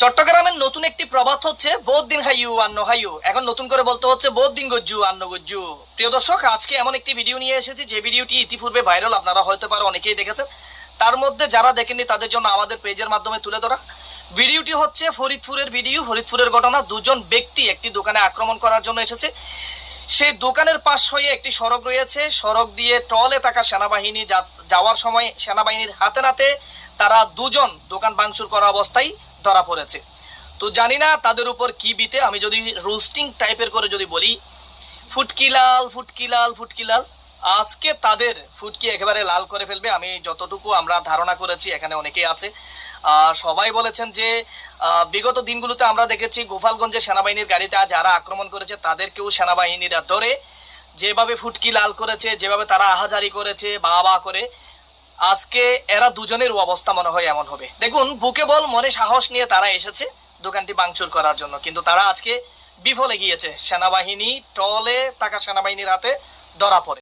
চট্টগ্রামের নতুন একটি প্রবাদ হচ্ছে, বোধ দিন হাইয়ু আন্ন হাইয়ু এখন নতুন করে বলতে হচ্ছে, বোধ দিন গজ্জু, আন্ন গজ্জু। প্রিয় দর্শক, আজকে এমন একটি ভিডিও নিয়ে এসেছি, যে ভিডিওটি ইতিপূর্বে ভাইরাল আপনারা হয়তো পারে অনেকেই দেখেছেন। তার মধ্যে যারা দেখেননি, তাদের জন্য আমাদের পেজের মাধ্যমে তুলে ধরা। ভিডিওটি হচ্ছে ফরিদপুরের ভিডিও ফরিদপুরের ঘটনা। দুজন ব্যক্তি একটি দোকানে আক্রমণ করার জন্য এসেছে। সেই দোকানের পাশ হয়ে একটি সড়ক রয়েছে। সড়ক দিয়ে টলে থাকা সেনাবাহিনী যাওয়ার সময় সেনাবাহিনীর হাতে নাতে তারা দুজন দোকান ভাঙচুর করা অবস্থায় ধরা পড়েছে। তো জানি না তাদের উপর কি বিতে, আমি যদি রোস্টিং টাইপের করে যদি বলি, ফুটকি লাল ফুটকি লাল ফুটকি লাল, আজকে তাদের ফুটকি একেবারে লাল করে ফেলবে, আমি যতটুকু আমরা ধারণা করেছি, এখানে অনেকেই আছে। সবাই বলেছেন যে বিগত দিনগুলোতে আমরা দেখেছি গোপালগঞ্জে সেনাবাহিনীর গাড়িতে যারা আক্রমণ করেছে, তাদেরকেও সেনাবাহিনীরা ধরে যেভাবে ফুটকি লাল করেছে, যেভাবে তারা আহাজারি করেছে বা বা করে আজকে এরা দুজনের অবস্থা মনে হয় এমন হবে। দেখুন, বুকে বল, মনে সাহস নিয়ে তারা এসেছে দোকানটি বাংচুর করার জন্য। কিন্তু তারা আজকে বিফলে গিয়েছে। সেনাবাহিনী টলে থাকা সেনাবাহিনীর হাতে ধরা পড়ে।